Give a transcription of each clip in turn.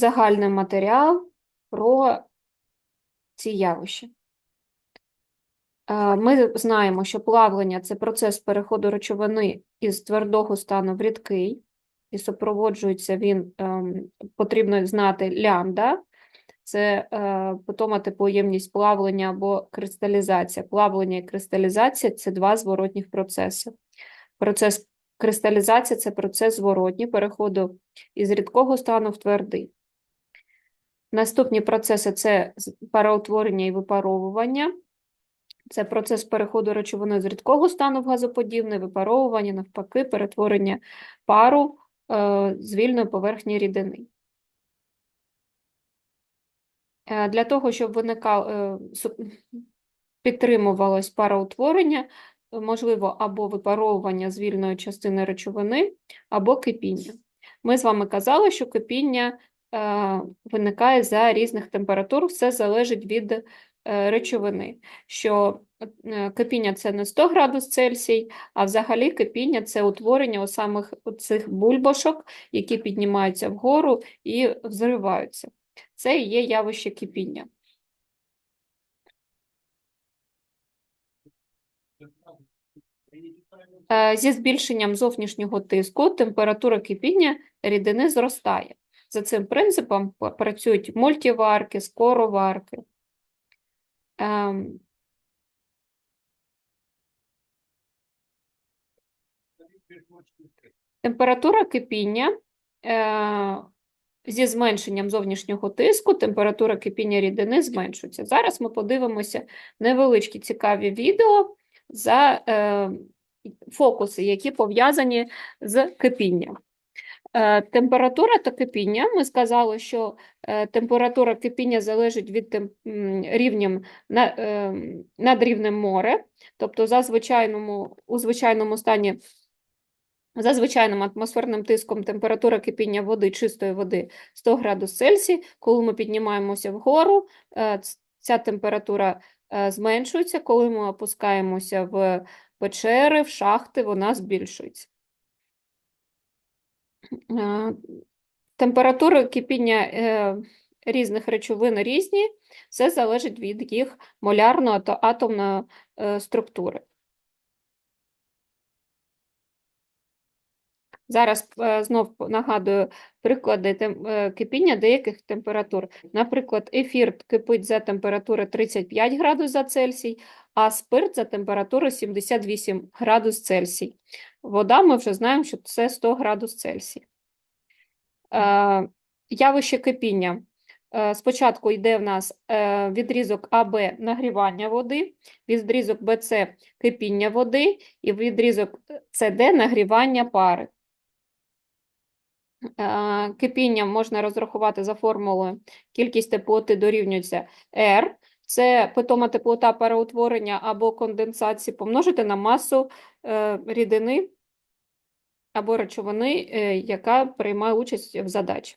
загальний матеріал про ці явища. Е, Ми знаємо, що плавлення це процес переходу речовини із твердого стану в рідкий, і супроводжується він, ем, потрібно знати лямбда, це е, питома теплоємність плавлення або кристалізація. Плавлення і кристалізація це два зворотніх процеси. Процес кристалізації це процес зворотній переходу із рідкого стану в твердий. Наступні процеси це пароутворення і випаровування. Це процес переходу речовини з рідкого стану в газоподібний, випаровування, навпаки, перетворення пару е, з вільної поверхні рідини. Е, Для того, щоб виникав, е, підтримувалось пароутворення, можливо або випаровування з вільної частини речовини, або кипіння. Ми з вами казали, що кипіння виникає за різних температур, все залежить від е, речовини. Що е, кипіння це не 100 градус Цельсій, а взагалі кипіння це утворення у самих цих бульбашок, які піднімаються вгору і взриваються. Це і є явище кипіння. Е, Зі збільшенням зовнішнього тиску температура кипіння рідини зростає. За цим принципом працюють мультиварки, скороварки. Ем, Температура кипіння е, зі зменшенням зовнішнього тиску, температура кипіння рідини зменшується. Зараз ми подивимося невеличкі цікаві відео за е, фокуси, які пов'язані з кипінням. Е, Температура та кипіння. Ми сказали, що е, температура кипіння залежить від рівнем е, над рівнем моря, тобто за звичайному, у звичайному стані за звичайним атмосферним тиском температура кипіння води, чистої води 100 градус Цельсій. Коли ми піднімаємося вгору, ця температура зменшується. Коли ми опускаємося в печери, в шахти, вона збільшується. Е, Температури кипіння е, різних речовин різні, все залежить від їх молярної та атомної е, структури. Зараз знов нагадую приклади кипіння деяких температур. Наприклад, ефір кипить за температури 35 градус за Цельсій, а спирт за температури 78 градус Цельсій. Вода ми вже знаємо, що це 100 градус Цельсій. Е, Явище кипіння. Е, Спочатку йде в нас е, відрізок АБ нагрівання води, відрізок БЦ кипіння води і відрізок СД нагрівання пари. Е, Кипіння можна розрахувати за формулою кількість теплоти дорівнюється R. Це питома теплота переутворення або конденсації помножити на масу е, рідини або речовини, е, яка приймає участь в задачі.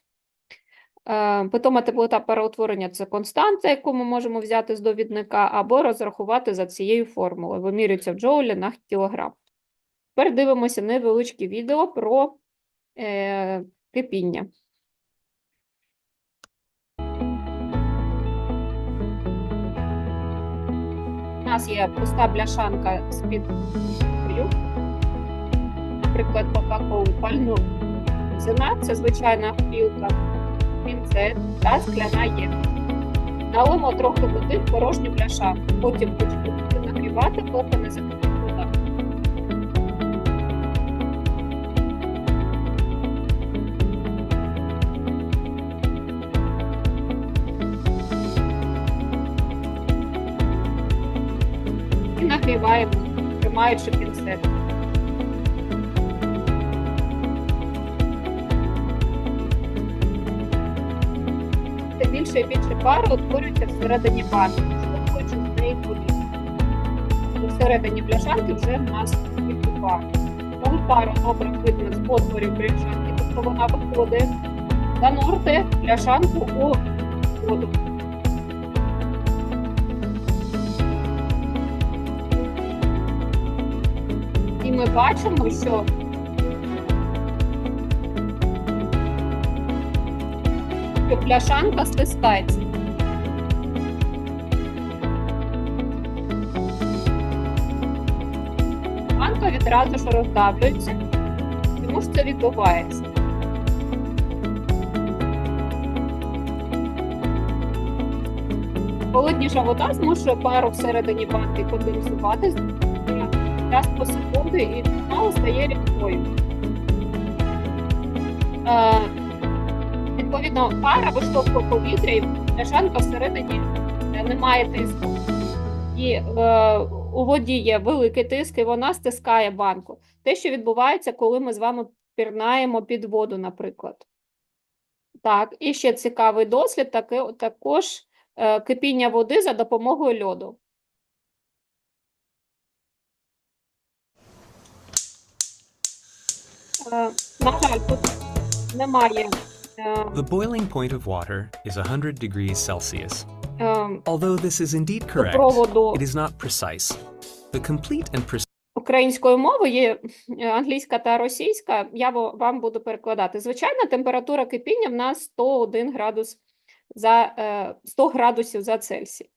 Е, Питома теплота переутворення – це константа, яку ми можемо взяти з довідника, або розрахувати за цією формулою. Вимірюється в джоулі на кілограм. Тепер дивимося невеличке відео про е, кипіння. Нас є пуста бляшанка з-під водою. Наприклад, Кока-Колу пальну ціна це звичайна пілка, пінцет та скляна ємність. Налимо трохи води в порожню бляшанку, потім почнемо накривати, поки не закипить нагріваємо, тримаючи пінцет. Все більше і більше пари утворюється всередині банки, штовхуючи з неї повітря. Всередині бляшанки вже в нас кілька пар. Коли пару добре видно з отворів бляшанки, тобто вона виходить, занурте бляшанку у воду. Ми бачимо, що що що пляшанка стискається. Банка відразу ж роздавлюється. Чому ж це відбувається? Холодніша вода змушує пару всередині банки конденсувати з час по секунди і мало стає рідкою. Е, відповідно, пара виштовхує повітря і пляшанка всередині е, не має тиску. І е, у воді є великий тиск, і вона стискає банку. Те, що відбувається, коли ми з вами пірнаємо під воду, наприклад. Так, і ще цікавий дослід, таки, також е, кипіння води за допомогою льоду. На жаль, тут немає е, The boiling point of water is 100 degrees Celsius. е, Although this is indeed correct, it is not precise. The complete and precise українською мовою є е, англійська та російська. Я вам буду перекладати. Звичайна температура кипіння в нас 101 градус за е, 100 градусів за Цельсій.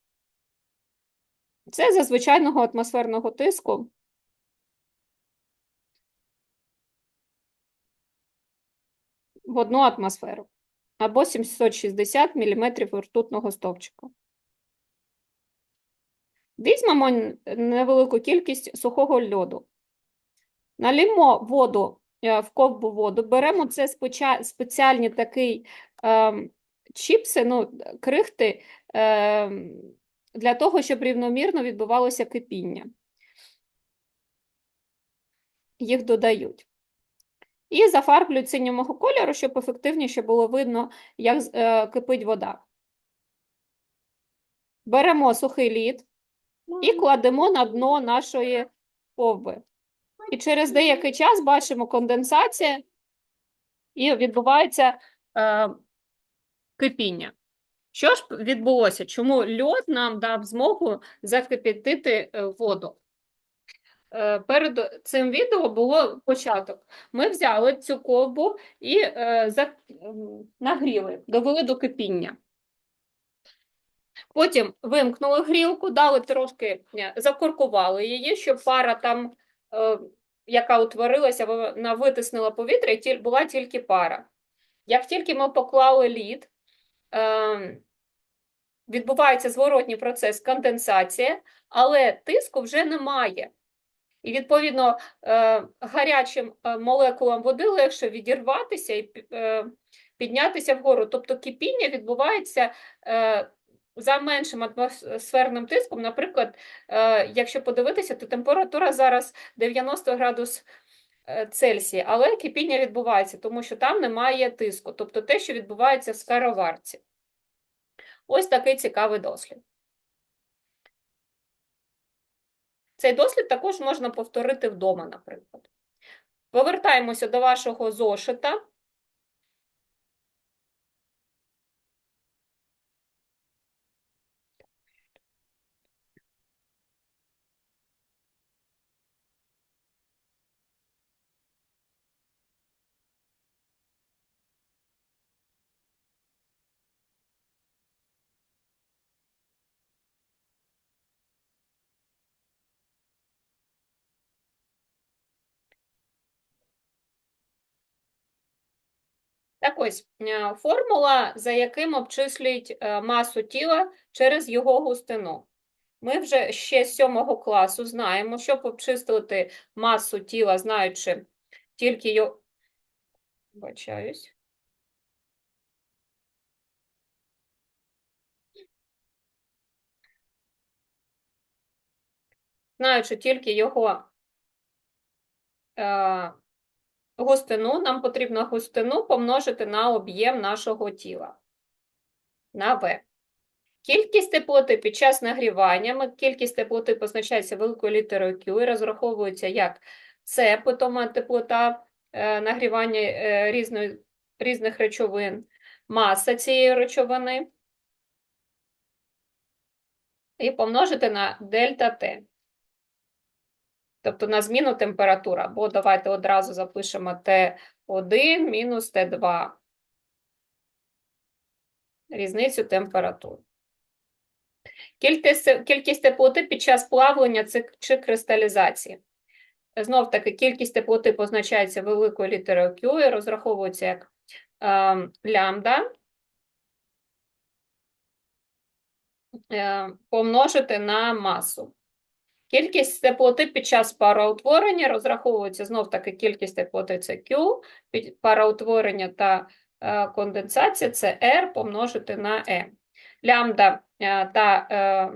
Це за звичайного атмосферного тиску. В одну атмосферу або 760 мм ртутного стовпчика. Візьмемо невелику кількість сухого льоду. Налімо воду е, в ковбу воду, беремо це спеціальні такий ем, чіпси, ну, крихти, ем, для того, щоб рівномірно відбувалося кипіння. Їх додають. І зафарблюють синього кольору, щоб ефективніше було видно, як е, кипить вода. Беремо сухий лід і кладемо на дно нашої ковби. І через деякий час бачимо конденсація і відбувається е, кипіння. Що ж відбулося? Чому льод нам дав змогу закипятити е, воду? Е, Перед цим відео було початок. Ми взяли цю ковбу і е, нагріли, довели до кипіння. Потім вимкнули грілку, дали трошки, е, закуркували її, щоб пара там, яка утворилася, вона витиснила повітря, і була тільки пара. Як тільки ми поклали лід, відбувається зворотній процес конденсація, але тиску вже немає. І, відповідно, е, гарячим е, молекулам води легше відірватися і е, піднятися вгору. Тобто кипіння відбувається за меншим атмосферним тиском. Наприклад, якщо подивитися, то температура зараз 90 градус е, Цельсія, але кипіння відбувається, тому що там немає тиску, тобто те, що відбувається в скароварці. Ось такий цікавий дослід. Цей дослід також можна повторити вдома, наприклад. Повертаємося до вашого зошита. Так ось, е, формула, за яким обчислюють е, масу тіла через його густину. Ми вже ще з сьомого класу знаємо, щоб обчислити масу тіла, знаючи тільки його. Бачаюсь. Знаючи тільки його е, густину, нам потрібно густину помножити на об'єм нашого тіла, на В. Кількість теплоти під час нагрівання, кількість теплоти позначається великою літерою Q і розраховується як С, питома теплота е, нагрівання е, різної, різних речовин, маса цієї речовини і помножити на дельта Т. Тобто на зміну температури, або давайте одразу запишемо Т1 мінус Т2. різницю температур. Кількість, кількість теплоти під час плавлення чи кристалізації. Знов таки, кількість теплоти позначається великою літерою Q і розраховується як е, лямбда е, помножити на масу. Кількість теплоти під час пароутворення розраховується знов таки кількість теплоти це Q, під пароутворення та е, конденсація це R помножити на E. Лямбда е, та е,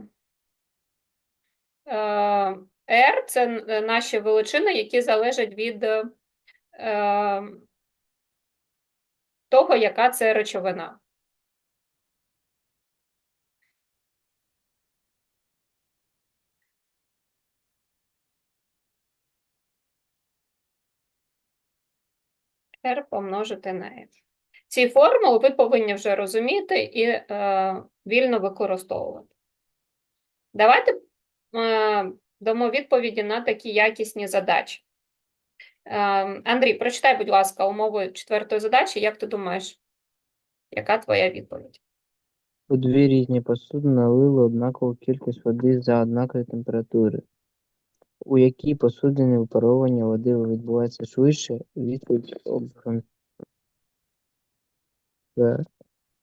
R – це наші величини, які залежать від того, яка це речовина. R помножити на F. Ці формули ви повинні вже розуміти і е, вільно використовувати. Давайте е, дамо відповіді на такі якісні задачі. Е, Андрій, прочитай, будь ласка, умови четвертої задачі. Як ти думаєш, яка твоя відповідь? У дві різні посуди налили однакову кількість води за однакової температури. У якій посудині випаровування води відбувається швидше? Відповідь. Це,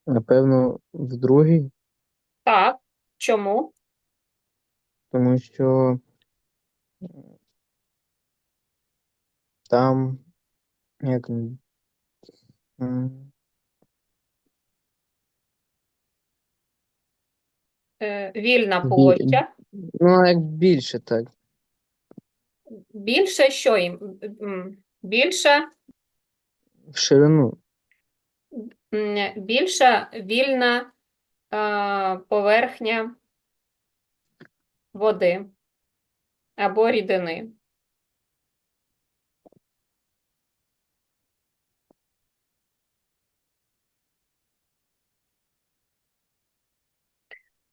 Напевно, в другій, Так, чому? тому що там як м, Е, Вільна площа. ну як більше так. Більше що їм? Більше, В ширину. більша вільна е, поверхня води або рідини.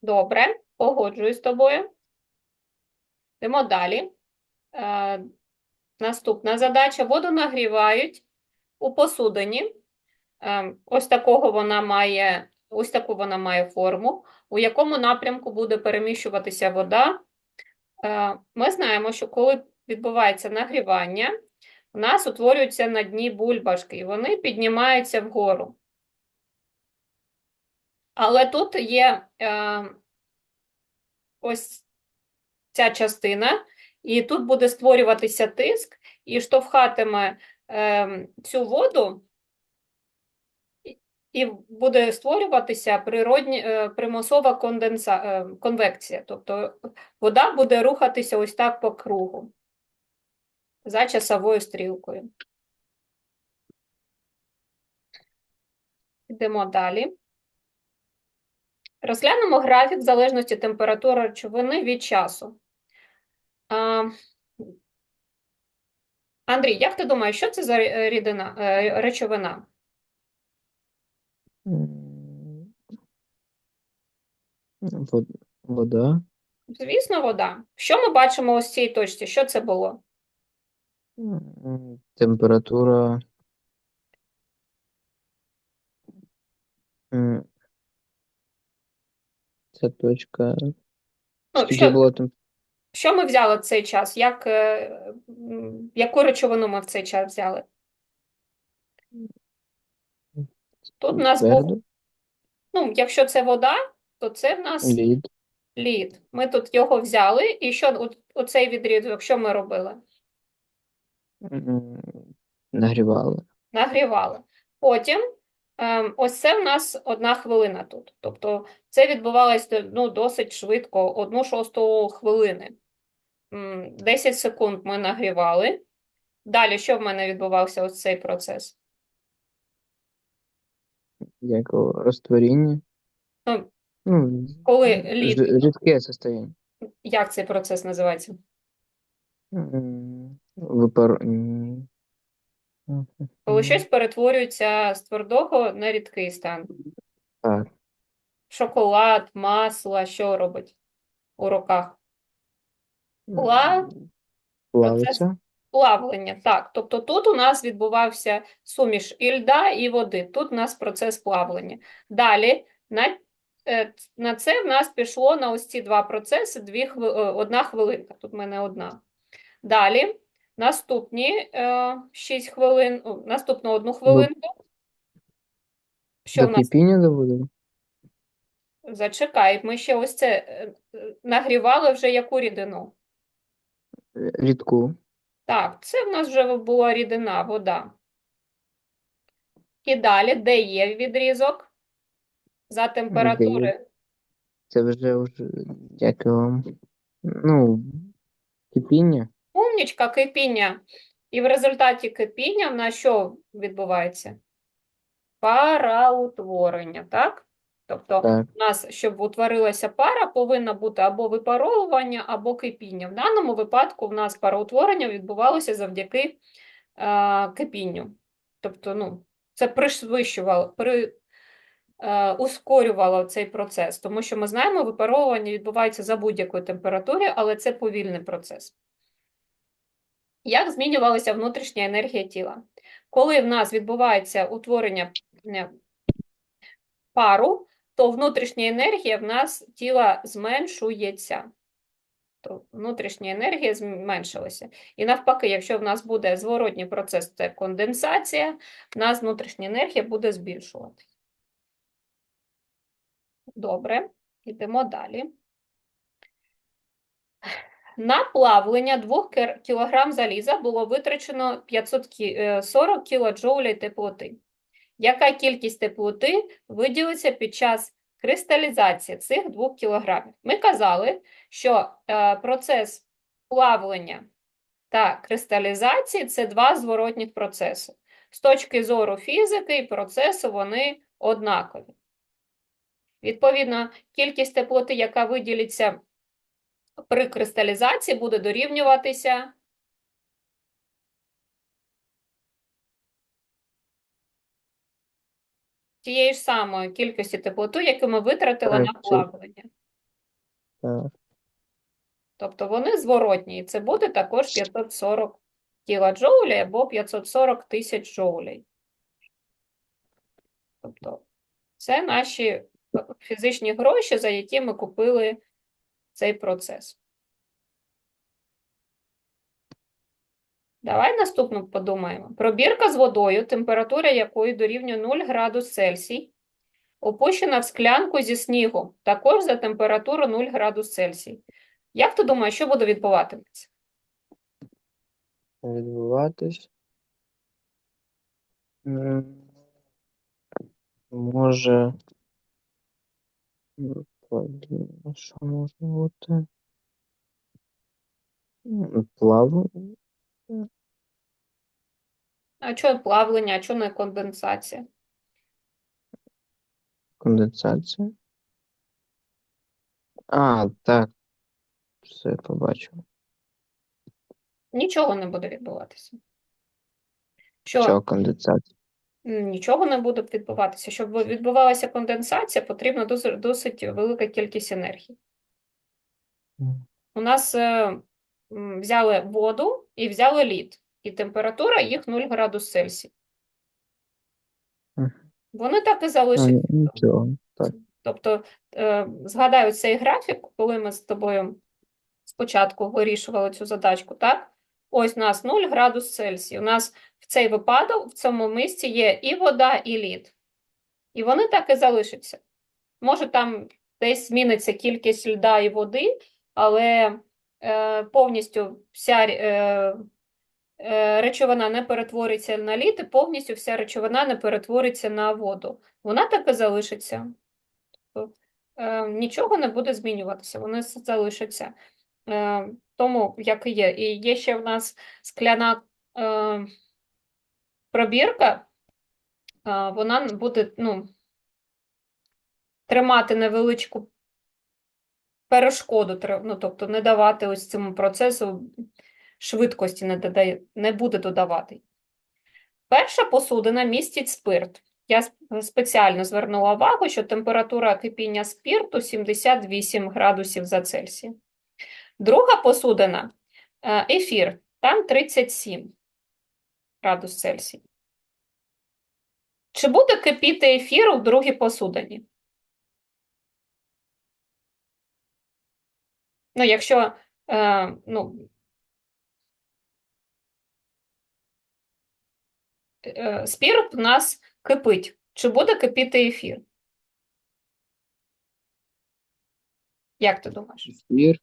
Добре, погоджуюсь з тобою. Йдемо далі. Е, наступна задача. Воду нагрівають у посудині. Е, ось такого вона має, ось таку вона має форму. У якому напрямку буде переміщуватися вода? Е, ми знаємо, що коли відбувається нагрівання, у нас утворюються на дні бульбашки, і вони піднімаються вгору. Але тут є е, ось ця частина, і тут буде створюватися тиск, і штовхатиме е, цю воду, і- буде створюватися природні, е, примусова конденса, е, конвекція. Тобто вода буде рухатися ось так по кругу за часовою стрілкою. Йдемо далі. Розглянемо графік залежності температури речовини від часу. Андрій, як ти думаєш, що це за рідина, е, речовина? Вода. Звісно, вода. Що ми бачимо ось в цій точці? Що це було? Температура. Ця точка. Ну, Скільки що, було там? Що ми взяли в цей час? Як, е, яку речовину ми в цей час взяли? Тут у нас був, ну, якщо це вода, то це в нас Лід. лід. Ми тут його взяли, і що у- оцей відрізок, що ми робили? Нагрівали. Нагрівали. Потім ем, ось це в нас одна хвилина тут. Тобто це відбувалося ну, досить швидко, одну шосту хвилини. М, 10 секунд ми нагрівали. Далі, що в мене відбувався ось цей процес? Як розтворіння. Ну, Ну, коли лід, рідке состояние. як цей процес називається? Випар... Коли щось перетворюється з твердого на рідкий стан. Так. Шоколад, масло, що робить у руках? Пла- Плавиться. Плавлення, так. Тобто тут у нас відбувався суміш і льда, і води. Тут у нас процес плавлення. Далі На, е, на це в нас пішло на ось ці два процеси дві хви, е, одна хвилинка. Тут в мене одна. Далі, наступні е, 6 хвилин, о, наступну одну хвилинку. Що До в нас? кипіння доводимо? Зачекай, ми ще ось це е, е, нагрівали вже яку рідину? Рідку. Так, це в нас вже була рідина, вода. І далі, де є відрізок? За температури. Це вже вже як його, ну, кипіння. Умнічка, кипіння. І в результаті кипіння в нас що відбувається? Параутворення, так? Тобто Так. у нас, щоб утворилася пара, повинна бути або випаровування, або кипіння. В даному випадку в нас пароутворення відбувалося завдяки е, кипінню. Тобто, ну, це пришвидшувало, при, е, ускорювало цей процес, тому що ми знаємо, випаровування відбувається за будь-якої температури, але це повільний процес. Як змінювалася внутрішня енергія тіла? Коли в нас відбувається утворення е, пару, то внутрішня енергія в нас тіла зменшується. То внутрішня енергія зменшилася. І навпаки, якщо в нас буде зворотній процес, це конденсація, в нас внутрішня енергія буде збільшуватися. Добре, йдемо далі. На плавлення 2 кг заліза було витрачено 540 кJ теплоти. Яка кількість теплоти виділиться під час кристалізації цих 2 кг? Ми казали, що е, процес плавлення та кристалізації – це два зворотних процеси. З точки зору фізики і процесу вони однакові. Відповідно, кількість теплоти, яка виділиться при кристалізації, буде дорівнюватися тієї ж самої кількості теплоти, яку ми витратили на плавлення. Так. Тобто вони зворотні, і це буде також 540 кілоджоулей або 540 тисяч джоулей. Тобто це наші фізичні гроші, за які ми купили цей процес. Давай наступну подумаємо. Пробірка з водою, температура якої дорівнює 0 градус Цельсій, опущена в склянку зі снігу, також за температуру 0 градус Цельсій. Як ти думаєш, що буде відбуватися? Відбуватись. Може. Що може бути? Плаву. А чого плавлення, а чого не конденсація? Конденсація. А, так. Все побачив. Нічого не буде відбуватися. Що Що конденсація? нічого не буде відбуватися. Щоб відбувалася конденсація, потрібна досить, досить велика кількість енергії. У нас е, м, взяли воду і взяли лід, і температура їх 0 градус Цельсій. Вони так і залишаться. нічого. Тобто, е, згадаю цей графік, коли ми з тобою спочатку вирішували цю задачку, так? Ось у нас 0 градус Цельсія. У нас в цей випадок, в цьому місці є і вода, і лід. І вони так і залишаться. Може, там десь зміниться кількість льда і води, але е, повністю вся е, речовина не перетвориться на лід, і повністю вся речовина не перетвориться на воду. Вона так і залишиться. Е, нічого не буде змінюватися, вони залишаться. Е, тому, як і є. І є ще в нас скляна е, пробірка, е, вона буде ну, тримати невеличку перешкоду, ну, тобто не давати ось цьому процесу швидкості не, додає, не буде додавати. Перша посудина містить спирт. Я спеціально звернула увагу, що температура кипіння спірту 78 градусів за Цельсієм. Друга посудина е, ефір, там 37 градус Цельсія. Чи буде кипіти ефір у другій посудині? Ну, якщо е, ну, спірт у нас кипить, чи буде кипіти ефір? Як ти думаєш? Ефір.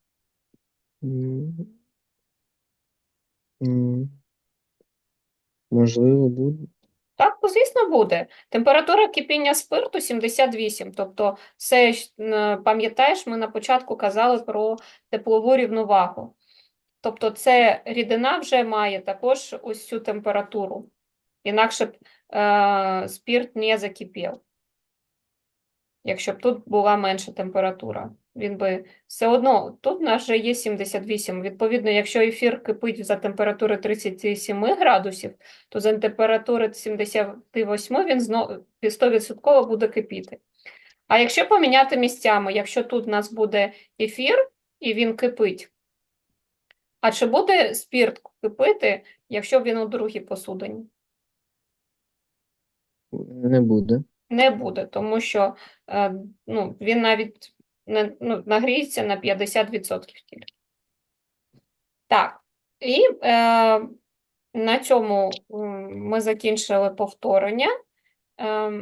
Можливо, буде. Так, ну, звісно, буде. Температура кипіння спирту 78. Тобто, ж, е, пам'ятаєш, ми на початку казали про теплову рівновагу. Тобто, це рідина вже має також ось цю температуру. Інакше б е, спирт не закипів. Якщо б тут була менша температура, він би все одно, тут в нас вже є 78. Відповідно, якщо ефір кипить за температури 37 градусів, то за температури 78 він знову 100% буде кипіти. А якщо поміняти місцями, якщо тут у нас буде ефір і він кипить, а чи буде спірт кипити, якщо він у другій посудині? Не буде. Не буде, тому що е, ну, він навіть не, ну, нагріється на 50% тільки. Так, і е, на цьому ми закінчили повторення. Ем,